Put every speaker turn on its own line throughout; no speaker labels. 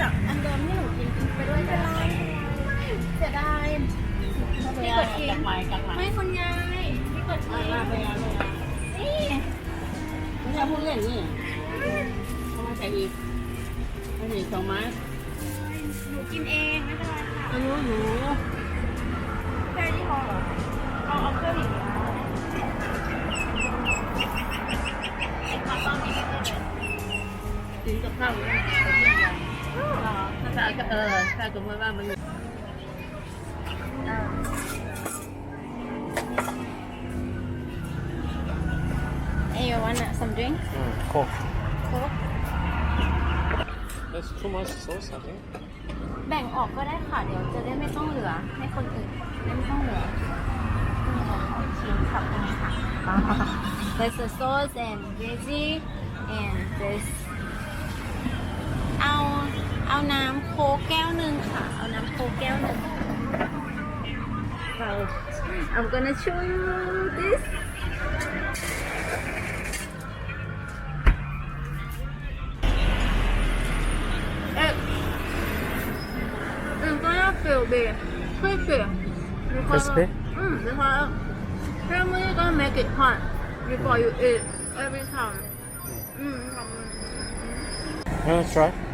จากอันเดิมที่หนูกินไปด้วยก็ได้เสียดายพี่กดทิ้ง
ไม่
คุณยายพี่กดทิ้งนี่
ไม่ใช่พูดเล่นนี่เขามาใส่อีกไม่มีสองไม้
หนูกินเองไม่เป็นไรค่ะ
อายุหนู
แค่นี้พอเหรอเอาเอาเพิ่อีกนะเอาตอนนี้ก็ได้
กินกับข้าวเลย ถ้าจะเออถ้าสมมติว่ามัน
เอวันอะ some drink
Mm, Coke.
Coke
That's too much sauce, I think.
แบ่งออกก็ได้ค่ะ เดี๋ยวจะได้ไม่ต้องเหลือให้คนอื่นไม่ต้องเหลือนี่ค่ะขอชิมขับตรงนี้ค่ะ There's the sauce and veggie and this เอา เอาน้ำโค้กแก้วหนึ่งค่ะ เอาน้ำโค้กแก้วหนึ่ง So I'm gonna show you this Eh, it's gonna feel big, crispy. Because,
Crispy?
Mm, because family gonna make it hot before you eat every time. Mm.
You wanna try?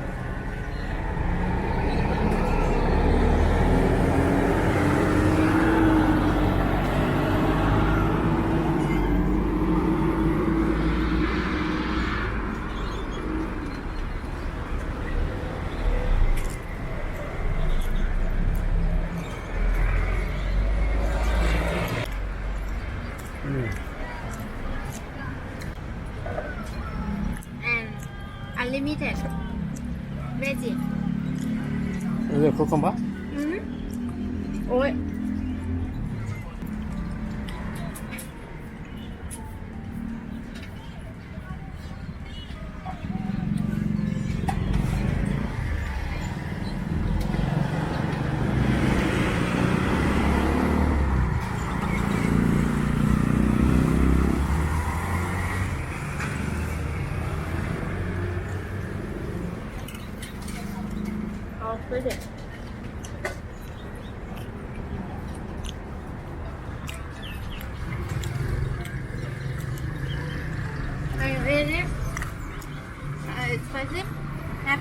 Unlimited veggie.
Is it cucumber?
Mm. Ôi.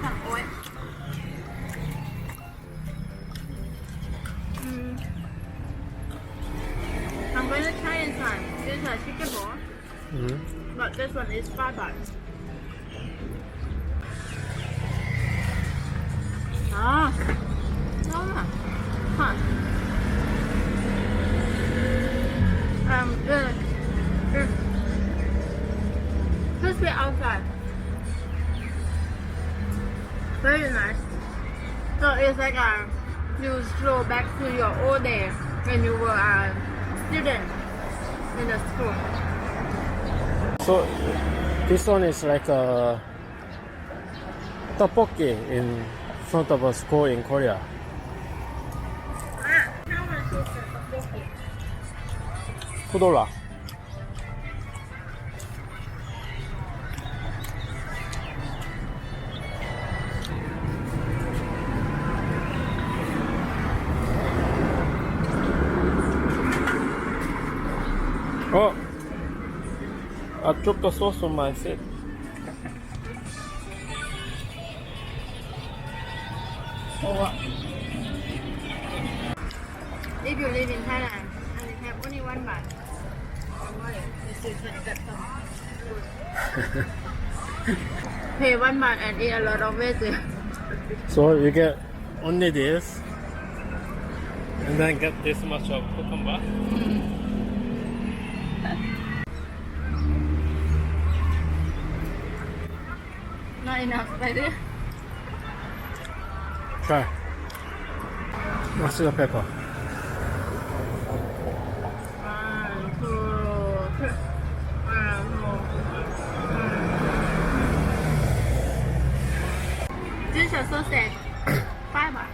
Some oil. Mm. I'm going to try this one. This is a chicken ball,
Mm.
but this one is five baht. Ah, ah, huh. Um, good. Good. Crispy outside. Very nice. So it's like a, you stroll back to your old days when you were a student in the school.
So this one is like a tteokbokki in front of a school in Korea.
Ah, how much is the tteokbokki?
$2. I the sauce on my feet.
Oh. If you live in Thailand and you have only one baht, don't worry, this is like that some Pay one baht and eat a lot of veggie.
So you get only this, and then get this much of cucumber. Mm.
Not enough spicy.
Try. What's the pepper?
One, two, three. One, two. This is sausage. Five. Ah.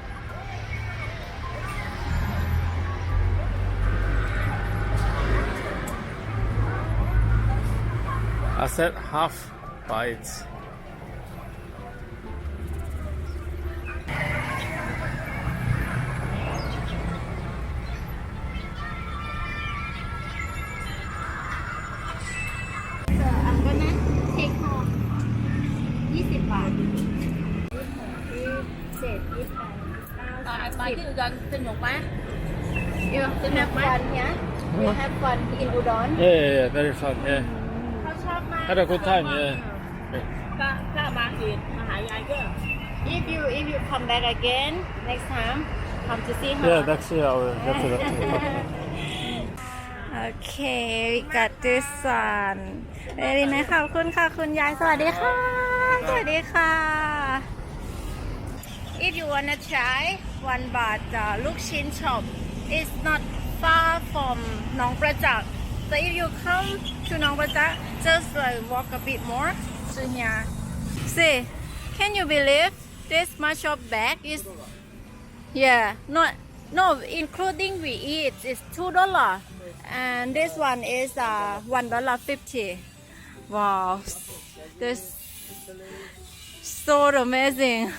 I said half bites.
ที่
อุดรสนุกไหม
You have fun here? You have fun in Udon?
Yeah, yeah, yeah, very fun. Yeah,
เขาชอบมาก
had a good time. Yeah. yeah.
ถ้าถ้ามาอีกมาหายายก็
If you if you come back again next time, come to see her.
Yeah, next year I will definitely.
Okay, we got this one. Very nice ขอบคุณค่ะคุณยาย สวัสดีค่ะ สวัสดีค่ะ If you wanna try one baht uh, Lukshin shop is not far from Nong Prajak. So if you come to Nong Prajak, just like walk a bit more to here. See, can you believe this much of bag is, yeah, not, no, including we eat is two dollar, and this one is uh one dollar fifty. Wow, this so amazing.